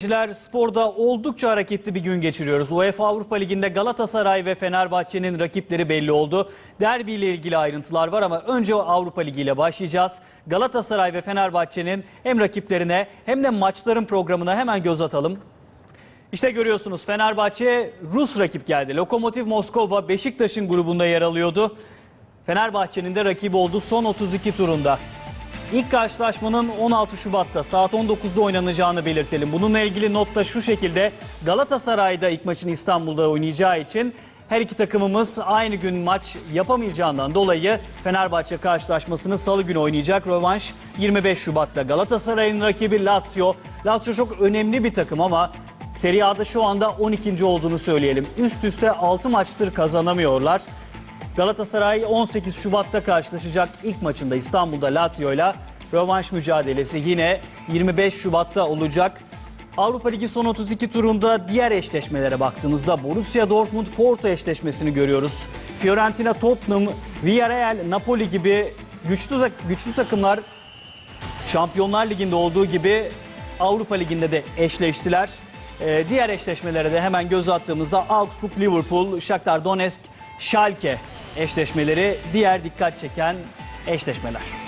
Seyirciler, Sporda oldukça hareketli bir gün geçiriyoruz. UEFA Avrupa Ligi'nde Galatasaray ve Fenerbahçe'nin rakipleri belli oldu. Derbi ile ilgili ayrıntılar var ama önce Avrupa Ligi ile başlayacağız. Galatasaray ve Fenerbahçe'nin hem rakiplerine hem de maçların programına hemen göz atalım. İşte görüyorsunuz Fenerbahçe Rus rakip geldi. Lokomotiv Moskova Beşiktaş'ın grubunda yer alıyordu. Fenerbahçe'nin de rakibi oldu son 32 turunda. İlk karşılaşmanın 16 Şubat'ta saat 19'da oynanacağını belirtelim. Bununla ilgili not da şu şekilde Galatasaray'da ilk maçını İstanbul'da oynayacağı için her iki takımımız aynı gün maç yapamayacağından dolayı Fenerbahçe karşılaşmasını salı günü oynayacak. Rövanş 25 Şubat'ta. Galatasaray'ın rakibi Lazio. Lazio çok önemli bir takım ama Serie A'da şu anda 12. olduğunu söyleyelim. Üst üste 6 maçtır kazanamıyorlar. Galatasaray 18 Şubat'ta karşılaşacak ilk maçında İstanbul'da Lazio ile rövanş mücadelesi yine 25 Şubat'ta olacak. Avrupa Ligi son 32 turunda diğer eşleşmelere baktığımızda Borussia Dortmund Porto eşleşmesini görüyoruz. Fiorentina Tottenham, Villarreal Napoli gibi güçlü güçlü takımlar Şampiyonlar Ligi'nde olduğu gibi Avrupa Ligi'nde de eşleştiler. Ee, diğer eşleşmelere de hemen göz attığımızda Augsburg, Liverpool, Shakhtar Donetsk, Schalke eşleşmeleri diğer dikkat çeken eşleşmeler.